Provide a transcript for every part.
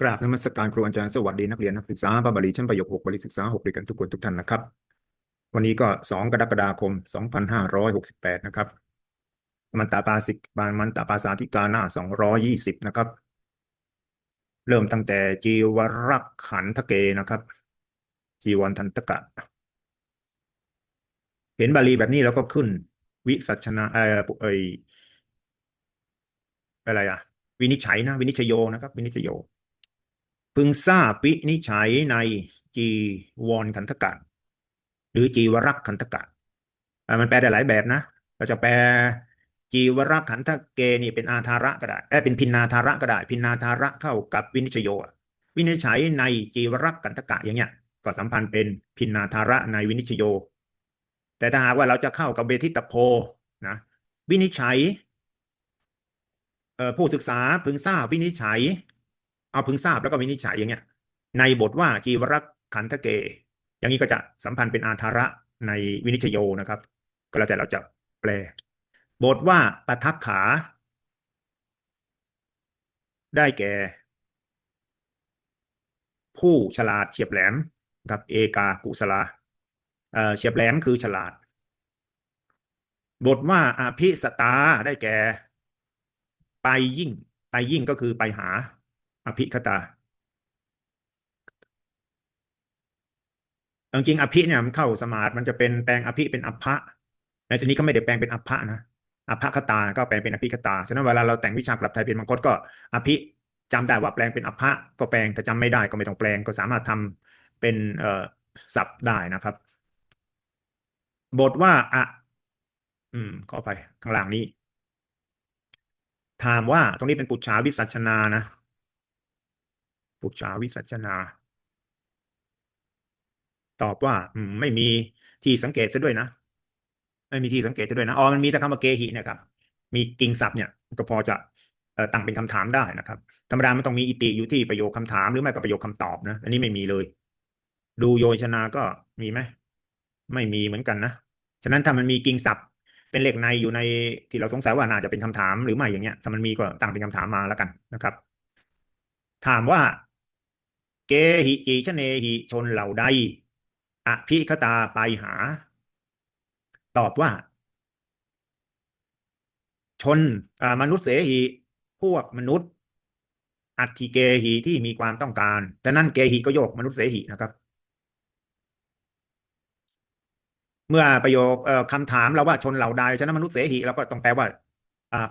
กราบนมัสการครูอาจารย์สวัสดีนักเรียนนักศึกษาพระบาลีชั้นประโยคหกบาลีศึกษาหกด้วยกันทุกคนทุกท่านนะครับ วันนี้ก็สองกรกฎาคมสองพันห้าร้อยหกสิบแปดนะครับ มันตาปาสิกบานมันตาปาสาธิกาหน้าสองร้อยี่สิบนะครับ เริ่มตั้งแต่จีวรักขันทะเกนะครับ จีวันทันตกะ เห็นบาลีแบบนี้แล้วก็ขึ้น วิสัชนาเออเอยอะไรอะวินิจฉัยนะ วินิจโยนะครับ วินิจโย พึงทราบวินิจฉัยในจีวรขันธกะหรือจีวรักขันธกะมันแปลได้หลายแบบนะเราจะแปลจีวรักขันธเกนี่เป็นอาธาระก็ได้เอเป็นพินนาธาระก็ได้ พินนาธาระเข้ากับวินิจโยวินิจฉัยในจีวรักขันธกะอย่างเงี้ยก็สัมพันธ์เป็นพินนาธาระในวินิจโย แต่ถ้าหากว่าเราจะเข้ากับเบทิตโพนะวินิจฉัยผู้ศึกษาพึงทราบวินิจฉัย เอาพึงทราบแล้วก็วินิจฉัยอย่างเงี้ย ในบทว่าจีวรักขันธเก อย่างนี้ก็จะสัมพันธ์เป็นอาธาระในวินิจฉโยนะครับ ก็แล้วแต่เราจะแปล บทว่าปทักขา ได้แก่ ผู้ฉลาดเฉียบแหลมกับเอกากุศลาเอ่อเฉียบแหลมคือฉลาด บทว่าอภิสตาได้แก่ ไปยิ่ง ไปยิ่งก็คือไปหา อภิคตาจริงๆอภิเนี่ยมันเข้าสมาร์ทมันจะเป็นแปลงอภิเป็นอัพพะในที่นี้ก็ไม่ได้แปลงเป็นอัพพะนะอัพพะคตา ก็แปลงเป็นอภิคตา ฉะนั้นเวลาเราแต่งวิชากลับไทยเป็นมังคตก็อภิจำได้ว่าแปลงเป็นอัพพะก็แปลง แต่จำไม่ได้ก็ไม่ต้องแปลง ก็สามารถทำเป็นเอ่อศัพท์ได้นะครับ บทว่าอะ อืมขอไปข้างล่างนี้ ถามว่าตรงนี้เป็นปุจฉาวิสัชนานะ ปุจฉาวิสัชนา ตอบว่าไม่มีที่สังเกตซะด้วยนะ ไม่มีที่สังเกตซะด้วยนะอ๋อมันมีแต่คำว่าเกหินี่ยครับ มีกิ่งศัพท์เนี่ยก็พอจะตั้งเป็นคำถามได้นะครับธรรมดามันต้องมีอิติอยู่ที่ประโยคคำถามหรือไม่ก็ประโยคคำตอบนะ อันนี้ไม่มีเลย ดูโยชนาก็มีไหมไม่มีเหมือนกันนะฉะนั้นถ้ามันมีกิ่งศัพท์ เป็นเลขในอยู่ในที่เราสงสัยว่าน่าจะเป็นคำถามหรือไม่อย่างเงี้ยถ้ามันมีก็ตั้งเป็นคำถามมาแล้วกันนะครับ ถามว่า เกหิจีชเนหิชนเหล่าใดอภิคตาไปหา ตอบว่า ชนมนุษย์เสหิพวกมนุษย์อัติเกหิที่มีความต้องการแต่นั่นเกหิก็โยกมนุษย์เสหินะครับ เมื่อประโยคคำถามเราว่าชนเหล่าใดฉะนั้นมนุษย์เสหิเราก็ต้องแปลว่า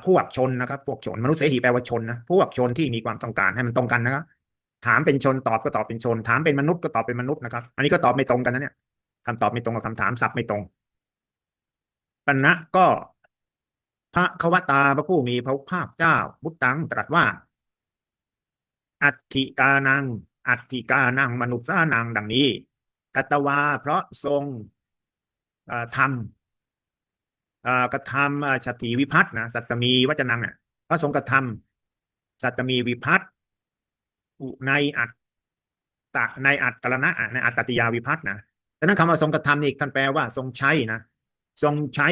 พวกชนนะครับ พวกชนมนุษย์เสหิแปลว่าชนนะพวกชนที่มีความต้องการให้มันตรงกันนะครับ ถามเป็นชนตอบก็ตอบเป็นชน ถามเป็นมนุษย์ก็ตอบเป็นมนุษย์นะครับ อันนี้ก็ตอบไม่ตรงกันนะเนี่ยคำตอบไม่ตรงกับคำถามศัพท์ไม่ตรงปัณณะก็ พระควตาพระผู้มีพระภาคเจ้าบุตตังตรัสว่า อัตถิกานัง อัตถิกานังมนุษย์านังดังนี้กัตตวาเพราะทรงทำกระทำชติวิพัฒน์นะสัตตมีวัจนังเนี่ยพระทรงกระทำสัตตมีวิพัฒน์ ในอัตตะในอัตกรณะอะในอัตติยาวิพัฒน์นะดังนั้นคำว่าทรงกระทำนี่ท่านแปลว่าทรงใช้นะ ทรงใช้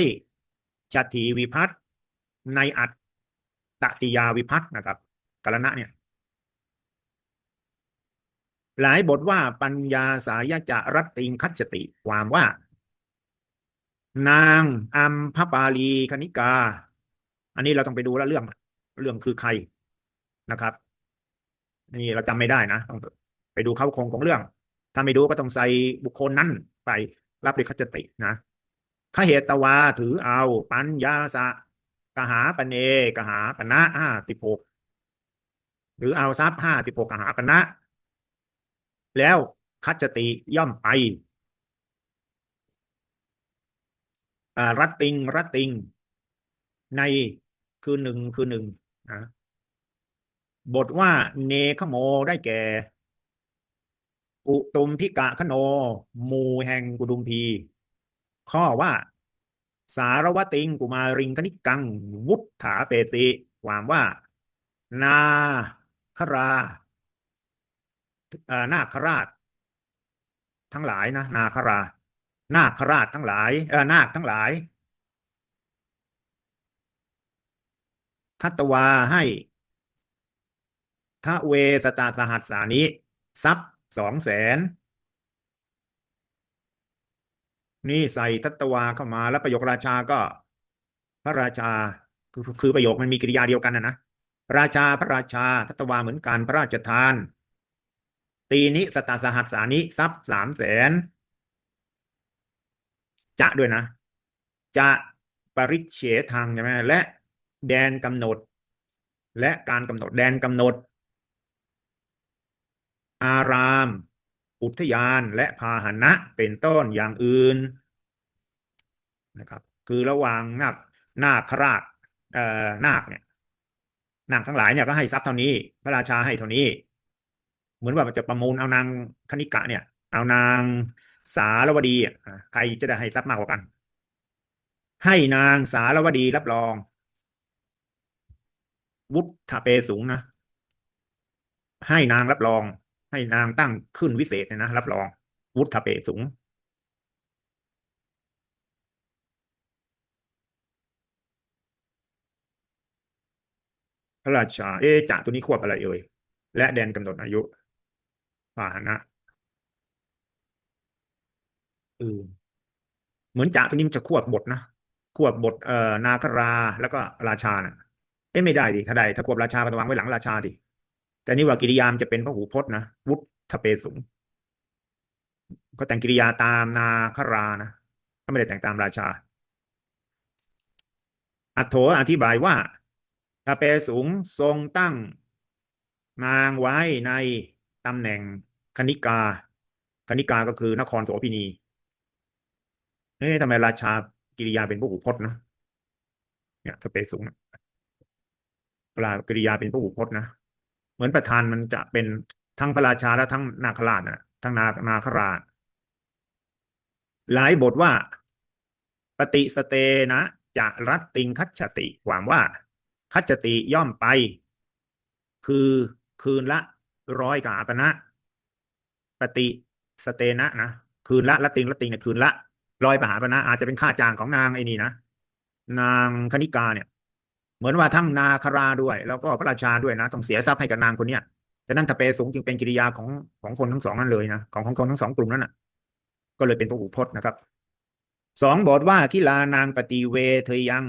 ชติวิพัฒน์ในอัตตติยาวิพัฒน์นะครับกรณะเนี่ย หลายบทว่าปัญญาสายจารัตติงคัจจติความว่า นางอัมพปาลีคณิกา อันนี้เราต้องไปดูแล้วเรื่อง เรื่องคือใครนะครับ นี่เราจำไม่ได้นะต้องไปดูเข้าโครงของเรื่อง ถ้าไม่ดูก็ต้องใส่บุคคลนั้นไปรับเลยคัจตินะขเหตวาถือเอา ปัญญาสะกหาปเนกหาปณะห้าสิบหกหรือเอาทรัพย์ห้าสิบหกกหาปณะ แล้วคัจติย่อมไปรัตติงรัตติง ในคือหนึ่งคือหนึ่งนะ บทว่าเนขโมได้แก่ อุตุมพิกะขโนมูแห่งกุดุมพี ข้อว่า สารวติงกุมาริงคณิกัง วุฒถาเปสิความว่า นาคราอ่านาคราช ทั้งหลายนะ นาครา นาคราชทั้งหลายเออนาคทั้งหลายคัตวาให้ ทะเวสตาสหัสสานิทรัพย์สองแสนนี่ใส่ทัตตวาเข้ามาแล้วประโยคราชาก็ พระราชาคือคือประโยคมันมีกริยาเดียวกันนะนะราชาพระราชาทัตตวาเหมือนกันพระราชทาน ตีนิสตาสหัสสานิทรัพย์สามแสนจะด้วยนะ จะปริเฉทางใช่ไหมและแดนกำหนด และการกำหนดแดนกำหนด อาราม อุทยานและพาหนะเป็นต้นอย่างอื่นนะครับ คือระหว่างนาคนาคราชเอ่อนาคเนี่ยนาคทั้งหลายเนี่ยก็ให้ทรัพย์เท่านี้ พระราชาให้เท่านี้ เหมือนว่าจะประมูลเอานางคณิกะเนี่ย เอานางสารวดีอะใครจะได้ให้ทรัพย์มากกว่ากัน ให้นางสารวดีรับรองวุฒเปสูงนะให้นางรับรอง ให้นางตั้งขึ้นวิเศษเนี่ยนะรับรอง วุฒเปสูง พระราชา เอจ่าตัวนี้ควบอะไรเอ่ย และแดนกำหนดอายุพานะเออเหมือนจ่าตัวนี้มันจะควบบทนะควบบทเอ่อนาคราแล้วก็ราชาน่ะเอ้ไม่ได้ดิถ้าได้ถ้าควบราชาก็ต้องวางไว้หลังราชาดิ แต่นี่ว่ากิริยามจะเป็นพระหูพจน์นะวุฒเปสุงก็แต่งกิริยาตามนาครานะก็ไม่ได้แต่งตามราชา อัตโถอธิบายว่าทเปสุงทรงตั้งนางไว้ในตำแหน่งคณิกา คณิกาก็คือนครโสพินีเอ๊ะทำไมราชากิริยาเป็นพระหูพจน์นะเนี่ยทเปสุงนะปลากิริยาเป็นพระหูพจน์นะ เหมือนประธานมันจะเป็นทั้งพระราชาและทั้งนาคราชนะทั้งนานาคราช หลายบทว่า ปฏิสเตนะจะรัตติงคัจฉติความว่า คัจฉติย่อมไป คือคืนละร้อยกาปณะปฏิสเตนะนะคืนละละติงละติงเนี่ยคืนละร้อยปหาปณะอาจจะเป็นค่าจ้างของนางไอ้นี่นะนางคณิกาเนี่ย เหมือนว่าทั้งนาคราด้วย แล้วก็พระราชาด้วยนะต้องเสียทรัพย์ให้กับนางคนเนี้ยแต่นั่นทเปสูงจึงเป็นกิริยาของของคนทั้งสองนั่นเลยนะของของคนทั้งสองกลุ่มนั้นน่ะ ก็เลยเป็นพหูพจน์นะครับสองบทว่าคิลานางปฏิเวเทยัง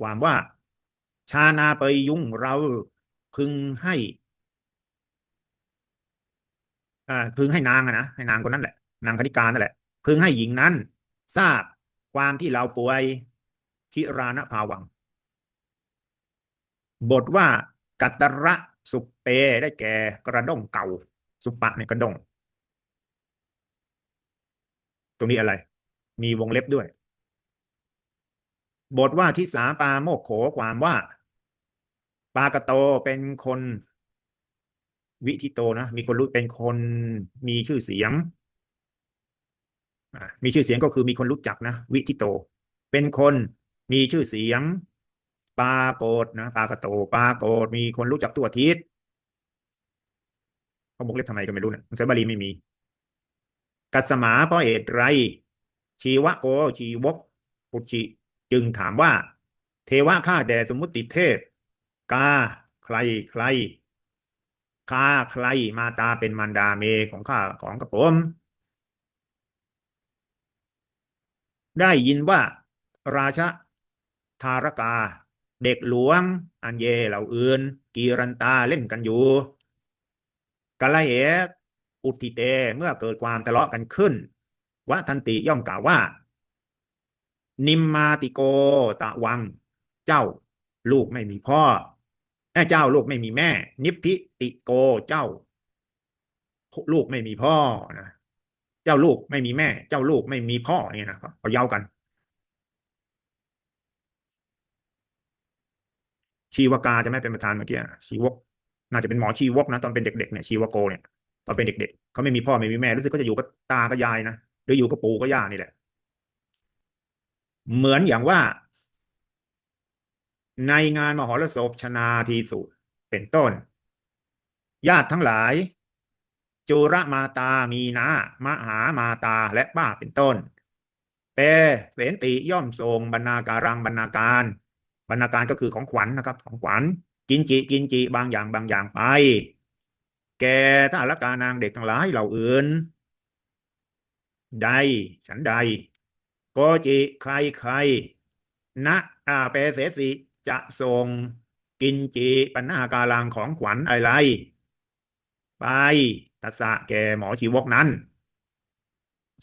ความว่า ชานาไปยุ่งเราพึงให้อ่าพึงให้นางนะให้นางคนนั้นแหละ นางคณิกานั่นแหละ พึงให้หญิงนั้น ทราบความที่เราป่วยคิรานะภาวัง บทว่ากัตตระสุปเปได้แก่กระด้งเก่า สุปปะในกระด้งตรงนี้อะไร มีวงเล็บด้วย บทว่าทิสาปาโมกโขความว่า ปากโตเป็นคนวิทิโตนะ มีคนรู้เป็นคนมีชื่อเสียง มีชื่อเสียงก็คือมีคนรู้จักนะ วิทิโต เป็นคนมีชื่อเสียง ปาโกดนะปากระโตปาโกดมีคนรู้จักตัวทิศเขาบอกเล็บทำไมก็ไม่รู้นะหนังสือบาลีไม่มี กัสมาเพราะเหตุไร ชีวะโกชีวกปุชิจึงถามว่า เทวะข้าแด่สมมุติเทพกาใครใครข้าใครมาตาเป็นมารดาเมของข้าของกระผม ได้ยินว่า ราชธารกา เด็กหลวง อันเยเหล่าอื่น กีรันตาเล่นกันอยู่กาลเหอุติเตเมื่อเกิดความทะเลาะกันขึ้นวะทันติย่อมกล่าวว่า นิมมาติโกตะวัง เจ้า ลูกไม่มีพ่อแม่เจ้าลูกไม่มีแม่ นิพพิติโกเจ้า ลูกไม่มีพ่อนะเจ้าลูกไม่มีแม่ เจ้าลูกไม่มีพ่อเนี่ยนะเขาเย้ากัน ชีวกาจะไม่เป็นประธานเมื่อกี้ชีวก น่าจะเป็นหมอชีวกนะตอนเป็นเด็กๆเนี่ยชีวโกเนี่ยตอนเป็นเด็กๆเขาไม่มีพ่อไม่มีแม่รู้สึกก็จะอยู่กับตากับยายนะหรืออยู่กับปู่กับย่านี่แหละ เหมือนอย่างว่า ในงานมหรสพชนาทีสุเป็นต้น ญาติทั้งหลายจุระมาตามีนามหามาตาและป้าเป็นต้นเปเสนติย่อมทรงบรรณาการังบรรณาการ บรรณาการก็คือของขวัญนะครับ ของขวัญกินจิกินจิบางอย่างบางอย่างไป แกท่าละกานางเด็กทั้งหลายเหล่าอื่น ใด ฉันใดโกจิใครใครนะอาเปเสสิจะส่งกินจิปัญหาการังของขวัญอะไร ไปตัสสะแกหมอชีวกนั้น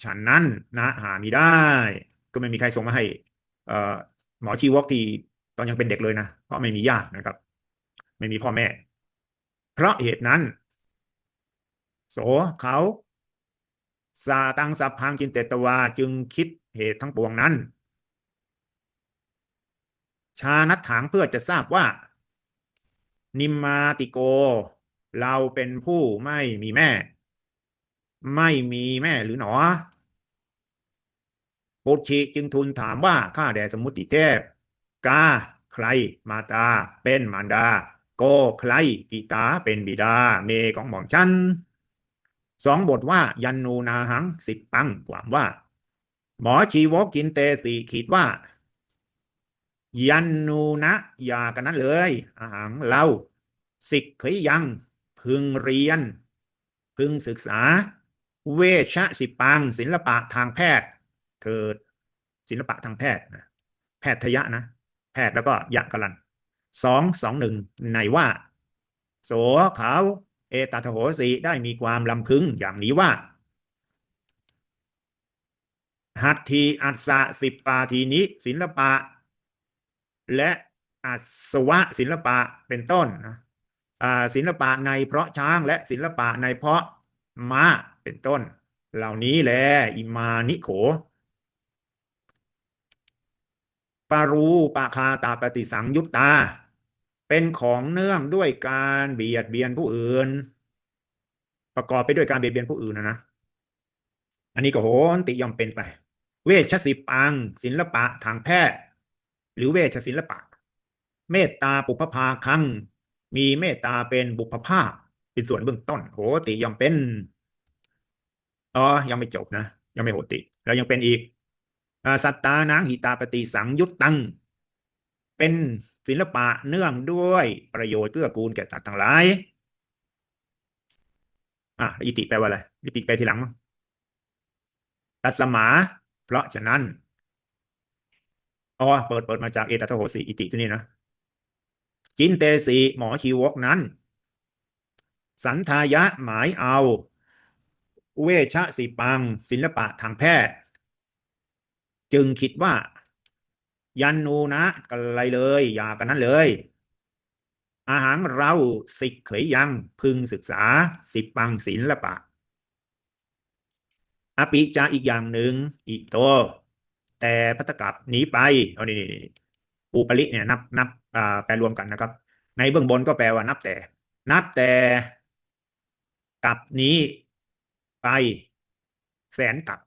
ฉันนั้นนะหามิได้ ก็ไม่มีใครส่งมาให้ เอ่อหมอชีวกที่ ตอนยังเป็นเด็กเลยนะเพราะไม่มีญาตินะครับ ไม่มีพ่อแม่ เพราะเหตุนั้น โสเขาสาตังสัพพังจินเตตวาจึงคิดเหตุทั้งปวงนั้น ชานัดถางเพื่อจะทราบว่า นิมมาติโก เราเป็นผู้ไม่มีแม่ ไม่มีแม่หรือหนอปุชิจึงทูลถามว่าข้าแด่สมุติเทพ กาใครมาตา เป็นมารดาโกใครปิตาเป็นบิดา เมของหม่อมฉันสองบทว่า ยันนูนาหังสิบปังความว่า หมอชีวกินเตสีขีดว่า ยันนูนะอย่ากันนั้นเลยอาหังเราสิกขยัง พึงเรียน พึงศึกษา เวชสิปัง ศิลปะทางแพทย์เถิดศิลปะทางแพทย์นะแพทยะนะ แพทย์แล้วก็ยะกลันสองสองหนึ่งในว่า โสเขาเอตตโหสีได้มีความลำพึงอย่างนี้ว่า หัตถีอัสสะสิปปาทีนิศิลปะ และอัศวะศิลปะเป็นต้นนะศิลปะในเพราะช้างและศิลปะในเพราะม้าเป็นต้น เหล่านี้แหละอิมานิโข ปารูปาคาตาปฏิสังยุตตา เป็นของเนื่องด้วยการเบียดเบียนผู้อื่น ประกอบไปด้วยการเบียดเบียนผู้อื่นนะนะอันนี้ก็โหนติยอมเป็นไป เวชศิปัง ศิลปะทางแพทย์ หรือเวชศิลปะ เมตตาปุพพาคัง มีเมตตาเป็นบุพภาพเป็นส่วนเบื้องต้นโหติยอมเป็นอ๋อยังไม่จบนะ ยังไม่โหติ แล้วยังเป็นอีก สัตตานังหิตาปฏิสังยุตตัง เป็นศิลปะเนื่องด้วยประโยชน์เกื้อกูลแก่สัตว์ทั้งหลาย อะอิติแปลว่าอะไรอิติแปลทีหลังมั้งตัสมา เพราะฉะนั้นอ๋อเปิดเปิดมาจากเอตตะโหสีอิติตัวนี้นะ จินเตสีหมอชีวกนั้น สันทายะหมายเอา เวชสิปัง ศิลปะทางแพทย์ จึงคิดว่า ยันนูนะกันอะไรเลย อย่ากันนั้นเลย อาหารเราสิกเขยยังพึงศึกษา สิปังศิลปะ อปิจาอีกอย่างหนึ่งอีโต แต่พัตตกับหนีไปเอานี่นี่อุปริเนี่ยนับนับอ่าแปลรวมกันนะครับ ในเบื้องบนก็แปลว่านับแต่ นับแต่กับนี้ไปแสนกับ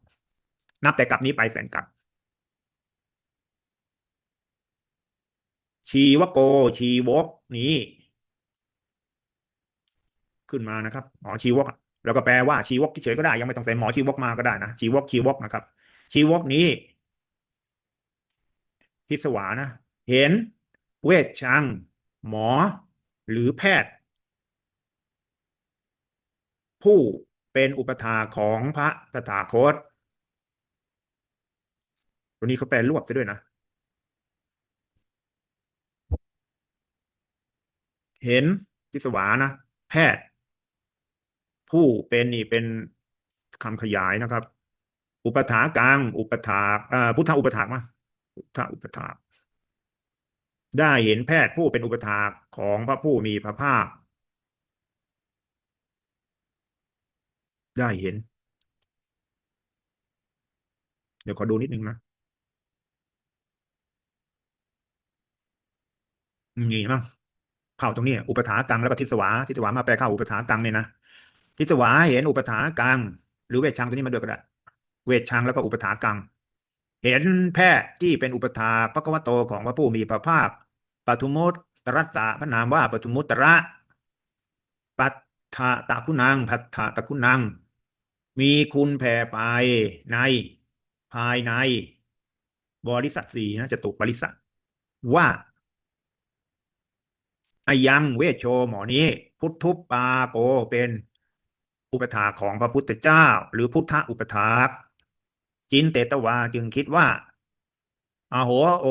นับแต่กับนี้ไปแสนกับ ชีวโก ชีวกนี้ ขึ้นมานะครับหมอชีวกแล้วก็แปลว่าชีวกเฉยก็ได้ ยังไม่ต้องใส่หมอชีวกมาก็ได้นะชีวกชีวกนะครับ ชีวกนี้พิศวานะเห็น เวชชัง หมอ หรือแพทย์ ผู้เป็นอุปถาของพระตถาคต ตัวนี้เขาแปลรวบไปด้วยนะ เห็นพิศวานะ แพทย์ ผู้เป็นนี่เป็นคำขยายนะครับ อุปถากลาง อุปถากอ่าพุทธอุปถากมาพุทธอุปถากได้เห็นแพทย์ผู้เป็นอุปถากของพระผู้มีพระภาค ได้เห็น เดี๋ยวขอดูนิดนึงนะนี่มั้ง เข้าตรงนี้อุปถากังแล้วก็ทิศวาทิศวามาแปลเข้าอุปถากังเนี่ยนะทิศวาเห็นอุปถากัง หรือเวชชังตัวนี้มาด้วยก็ได้เวชชังแล้วก็อุปถากัง เห็นแพทย์ที่เป็นอุปถาพระกวโตของพระผู้มีพระภาคปทุมุตตรัสสะพระนามว่าปทุมุตตระปัตถะตะคุณังปัตถะตะคุณัง มีคุณแผ่ไปในภายใน บริษัทสี่นะจะตุบริษัทว่า อายังเวชโชหมอนี้ พุทธุปปาโกเป็นอุปถาของพระพุทธเจ้า หรือพุทธอุปถาจินเตตวาจึงคิดว่าอาโหโอ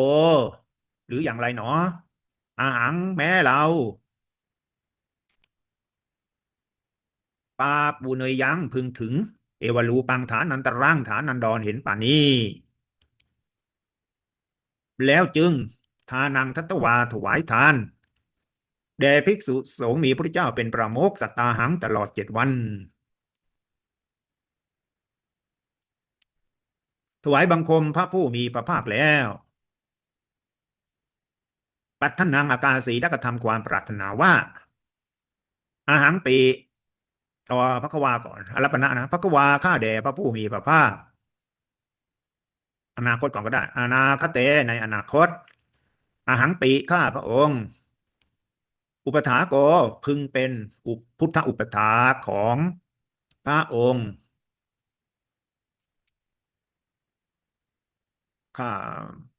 หรืออย่างไรหนอ อาหังแม้เราปาปูเนยยังพึงถึง เอวลูปังฐานันตรังฐานันดรเห็นป่านี้ แล้วจึงทานังทัตตวาถวายทาน แด่ภิกษุสงฆ์มีพระเจ้าเป็นประโมกสัตตาหังตลอดเจ็ดวัน ถวายบังคมพระผู้มีพระภาคแล้ว ปัทนังอากาสีได้กระทำความปรารถนาว่า อาหังปีต่อพระกวาก่อนอรัปนะนะพระกวาข้าแด่พระผู้มีพระภาคอนาคตก่อนก็ได้ อนาคตเตในอนาคตอาหังปีข้าพระองค์ อุปถาโกพึงเป็นพุทธอุปถาของพระองค์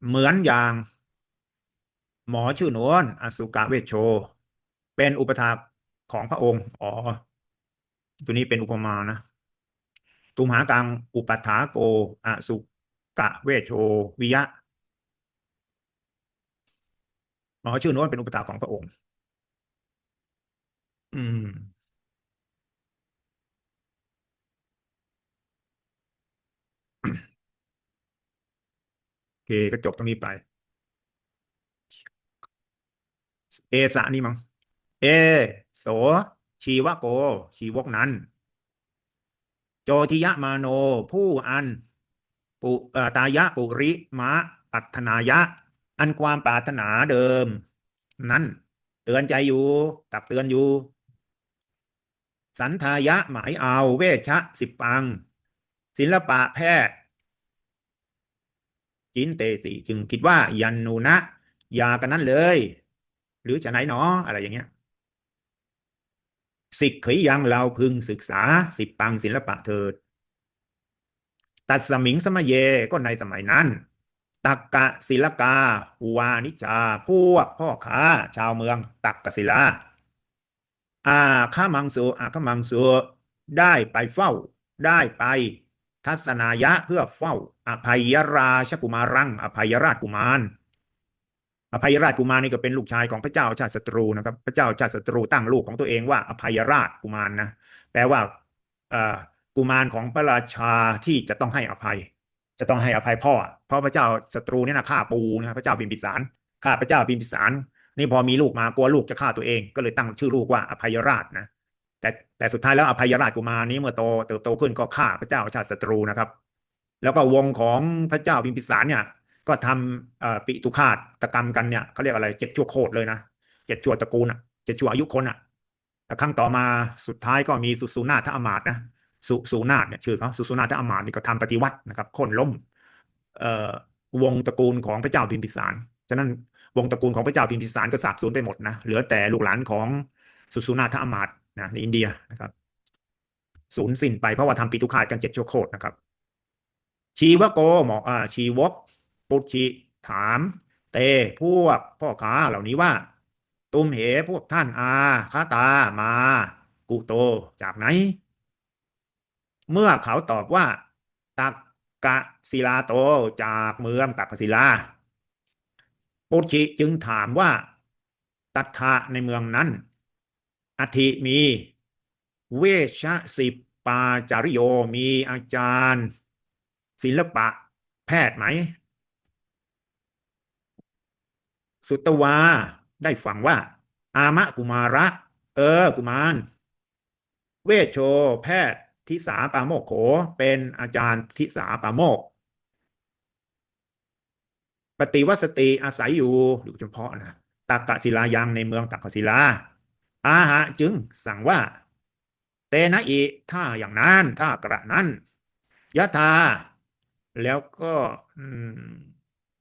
เหมือนอย่าง หมอชื่อนวนอสุกะเวชโช เป็นอุปถาของพระองค์ อ๋อ ตัวนี้เป็นอุปมานะตุมหากังอุปถาโกอสุกะเวชโชวิยะหมอชื่อน้นเป็นอุปถาของพระองค์ อืม โอเคก็จบตรงนี้ไป เอสะนี่มั้งเอ โส ชีวโก ชีวกนั้น โจทิยะมาโน ผู้อัน ปุอ่อตายะปุริมะปัตนายะ อันความปรารถนาเดิม นั้น เตือนใจอยู่ ตักเตือนอยู่ สันทายะหมายเอาเวชะสิบปัง ศิลปะแพทย์จินเตสีจึงคิดว่ายันนูนะยากันนั้นเลย หรือจะไหนหนออะไรอย่างเงี้ยสิกขยยังเราพึงศึกษาสิบปังศิลปะเถิด ตัดสมิงสมเยก็ในสมัยนั้นตักกะศิลกา วานิจาพวกพ่อค้า ชาวเมือง ตักกะศิลา อาข้ามังสุอาข้ามังสุได้ไปเฝ้า ได้ไปทัศนายะเพื่อเฝ้า อภัยราชกุมารัง อภัยราชกุมาร อภัยราชกุมารนี่ก็เป็นลูกชายของพระเจ้าชาติศัตรูนะครับ พระเจ้าชาติศัตรูตั้งลูกของตัวเองว่า อภัยราชกุมารนะแปลว่ากุมารของพระราชาที่จะต้องให้อภัย จะต้องให้อภัยพ่อ เพราะพระเจ้าศัตรูเนี่ยนะฆ่าปูนะพระเจ้าพิมพิสารฆ่าพระเจ้าพิมพิสาร นี่พอมีลูกมากลัวลูกจะฆ่าตัวเองก็เลยตั้งชื่อลูกว่าอภัยราชนะแต่แต่สุดท้ายแล้วอภัยราชกุมารนี้เมื่อโตเติบโตขึ้นก็ฆ่าพระเจ้าชาติศัตรูนะครับ แล้วก็วงของพระเจ้าพิมพิสารเนี่ย ก็ทำปิตุคาตกรรมกันเนี่ยเขาเรียกอะไรเจ็ดชั่วโคตรเลยนะเจ็ดชั่วตระกูลอะเจ็ดชั่วอายุคนอะครั้งต่อมาสุดท้ายก็มีสุสุนาถอมาตนะสุสุนาถเนี่ยชื่อเขาสุสุนาถอมาตนี่ก็ทำปฏิวัตินะครับคนล้มเอ่อวงตระกูลของพระเจ้าพิมพิสารฉะนั้น วงตระกูลของพระเจ้าพิมพิสารก็สาบสูญไปหมดนะเหลือแต่ลูกหลานของสุสุนาถอมาตนะในอินเดียนะครับสูญสิ้นไปเพราะว่าทำปิตุคาตกันเจ็ดชั่วโคตรนะครับ ชีวโกหมออ่าชีวกปุชิถาม เตพวกพ่อค้าเหล่านี้ว่า ตุมเหพวกท่านอาคาตามา กุโตจากไหน เมื่อเขาตอบว่าตักกะศิลาโตจากเมืองตักกศิลา ปุชิจึงถามว่า ตัทธะในเมืองนั้น อธิมี เวชสิบปาจาริโยมีอาจารย์ ศิลปะแพทย์ไหม สุตวาได้ฟังว่า อามะกุมาระ เออ กุมาร เวชโช แพทย์ทิสาปาโมกโข เป็นอาจารย์ทิสาปาโมก ปฏิวัติสติอาศัยอยู่อยู่เฉพาะนะตักกศิลายังในเมืองตักกศิลา อาหะจึงสั่งว่า เตนะอิถ้าอย่างนั้น ถ้ากระนั้นยะธาแล้วก็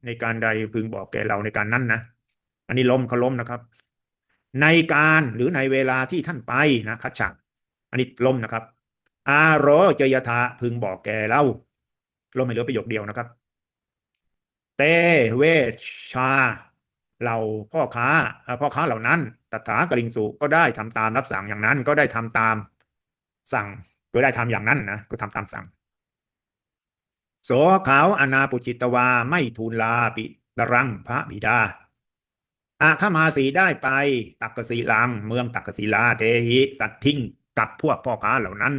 ในการใดพึงบอกแก่เราในการนั้นนะอันนี้ล้มเขาล้มนะครับ ในการหรือในเวลาที่ท่านไปนะคัจฉะอันนี้ล้มนะครับ อารโรเจยธาพึงบอกแก่เราล้มไม่เหลือประโยคเดียวนะครับ เตเวชาเราพ่อค้าพ่อค้าเหล่านั้นตถากลิงสุก็ได้ทำตามรับสั่งอย่างนั้น ก็ได้ทำตามสั่งก็ได้ทำอย่างนั้นนะก็ทำตามสั่ง โสขาวอนาปุจิตวาไม่ทูลลาปิตรังพระบิดาอาขมาสีได้ไปตักกสีลัง เมืองตักกสีลาเทหิสัตทิ้งกับพวกพ่อค้าเหล่านั้น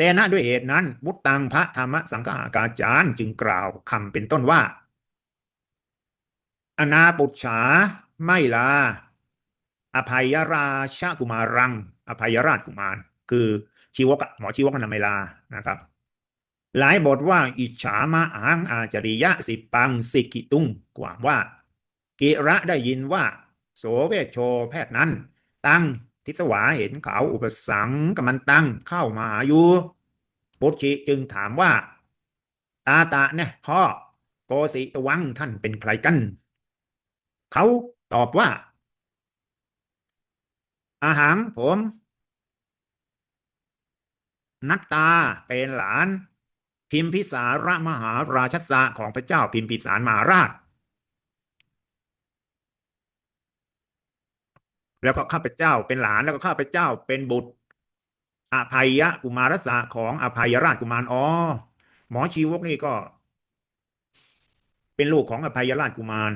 แต่ณด้วยเหตุนั้นบุตตังพระธรรมสังฆากาจารย์จึงกล่าวคำเป็นต้นว่า อนาปุจฉาไม่ลา อภัยราชกุมารัง อภัยราชกุมาร คือชีวกหมอชีวกนาม่ลานะครับ หลายบทว่า อิจฉามาอังอาจริยะสิปังสิกิตุงกว่าว่า กิระได้ยินว่า โสเวชโชแพทย์นั้น ตั้ง ทิสวาเห็นเขาอุปสังกมันตั้งเข้ามาอยู่ปุชชิจึงถามว่า ตาตาเนี่ยพ่อโกสิตวังท่านเป็นใครกัน เขาตอบว่า อาหารผม นัตตาเป็นหลาน พิมพิสารมหาราชสะของพระเจ้าพิมพิสารมหาราช แล้วก็ข้าพเจ้าเป็นหลานแล้วก็ข้าพเจ้าเป็นบุตรอภัยยะกุมารสะของอภัยราชกุมารอ๋อหมอชีวกนี่ก็ เป็นลูกของอภัยราชกุมาร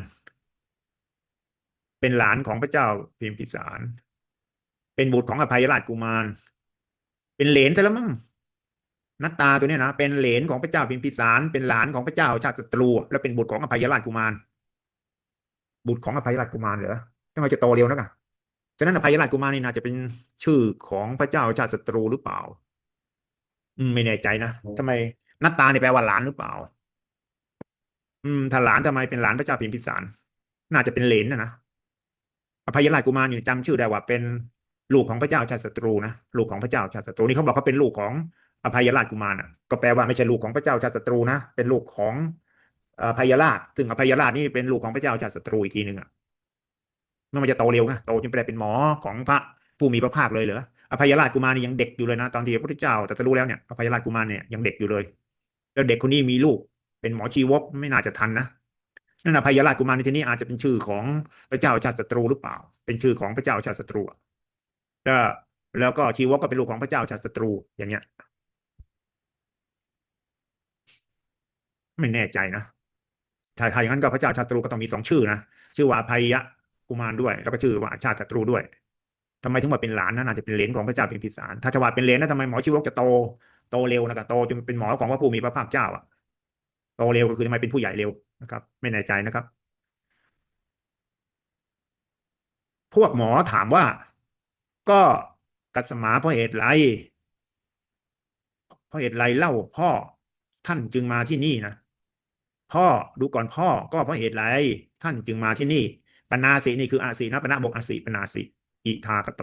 เป็นหลานของพระเจ้าพิมพิสาร เป็นบุตรของอภัยราชกุมาร เป็นเหลนซะแล้วมั้งนัตตาตัวนี้นะเป็นเหลนของพระเจ้าพิมพิสาร เป็นหลานของพระเจ้าชาติศัตรูและเป็นบุตรของอภัยราชกุมาร บุตรของอภัยราชกุมารเหรอทำไมจะโตเร็วนักอะ ฉะนั้นอภัยราชกุมารนี่น่าจะเป็นชื่อของพระเจ้าชาติศัตรูหรือเปล่า อืมไม่แน่ใจนะทำไมนัตตาเนี่ยแปลว่าหลานหรือเปล่า อืมถ้าหลานทำไมเป็นหลานพระเจ้าพิมพิสาร น่าจะเป็นเหลนนะนะอภัยราชกุมารอยู่จำชื่อได้ว่าเป็นลูกของพระเจ้าชาติศัตรูนะลูกของพระเจ้าชาติศัตรูนี่เขาบอกเขาเป็นลูกของอภัยราชกุมารอะก็แปลว่าไม่ใช่ลูกของพระเจ้าชาติศัตรูนะเป็นลูกของอภัยราชซึ่งอภัยราชนี่เป็นลูกของพระเจ้าชาติศัตรูอีกทีหนึ่งอะ มันมันจะโตเร็วไงโตจนไปได้เป็นหมอของพระผู้มีพระภาคเลยเหรออภัยราชกุมารนี่ยังเด็กอยู่เลยนะตอนที่พระพุทธเจ้าตรัสรู้แล้วเนี่ยอภัยราชกุมารเนี่ยยังเด็กอยู่เลย แล้วเด็กคนนี้มีลูก เป็นหมอชีวกไม่น่าจะทันนะนั่นอภัยราชกุมารในที่นี้อาจจะเป็นชื่อของพระเจ้าชาติศัตรูหรือเปล่า เป็นชื่อของพระเจ้าชาติศัตรูแล้วแล้วก็ชีวกก็เป็นลูกของพระเจ้าชาติศัตรูอย่างเงี้ย ไม่แน่ใจนะถ้าอย่างนั้นก็พระเจ้าชาติศัตรูก็ต้องมีสองชื่อนะชื่อว่าอภัยยะ กุมารด้วย แล้วก็ชื่อว่าชาติศัตรูด้วยทำไมถึงมาเป็นหลานนะน่าจะเป็นเลนของพระเจ้าพิมพิสารถ้าจะว่าเป็นเลนนะทำไมหมอชีวกจะโตโตเร็วนะครับโตจนเป็นหมอของพระผู้มีพระภาคเจ้าอะโตเร็วก็คือทำไมเป็นผู้ใหญ่เร็วนะครับ ไม่แน่ใจนะครับ พวกหมอถามว่า ก็กัสมาเพราะเหตุไรเพราะเหตุไรเล่าพ่อท่านจึงมาที่นี่นะพ่อดูก่อนพ่อก็เพราะเหตุไรท่านจึงมาที่นี่ ปนาสีนี่คืออาสีนะปนาบกอาสีปนาสีอิทากโต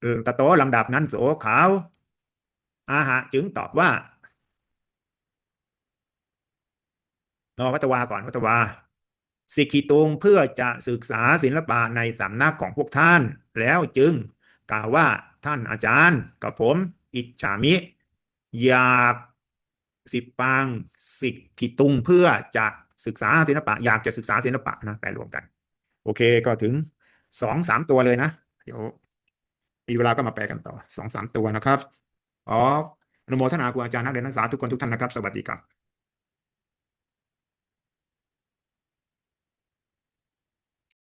เออกโตลำดับนั้นโสขาว อาหะจึงตอบว่านอวัตวาก่อนวัตวา สิกขิตุงเพื่อจะศึกษาศิลปะในสำนักของพวกท่าน แล้วจึงกล่าวว่าท่านอาจารย์กับผม อิจฉามิ อยากสิปังสิกขิตุงเพื่อจะ ศึกษาศิลปะ อยากจะศึกษาศิลปะนะแปลรวมกัน โอเคก็ถึงสองสามตัวเลยนะ เดี๋ยวมีเวลาก็มาแปลกันต่อสองสามตัวนะครับอ๋ออนุโมทนาครูอาจารย์นักเรียนนักศึกษาทุกคนทุกท่านนะครับ สวัสดีครับ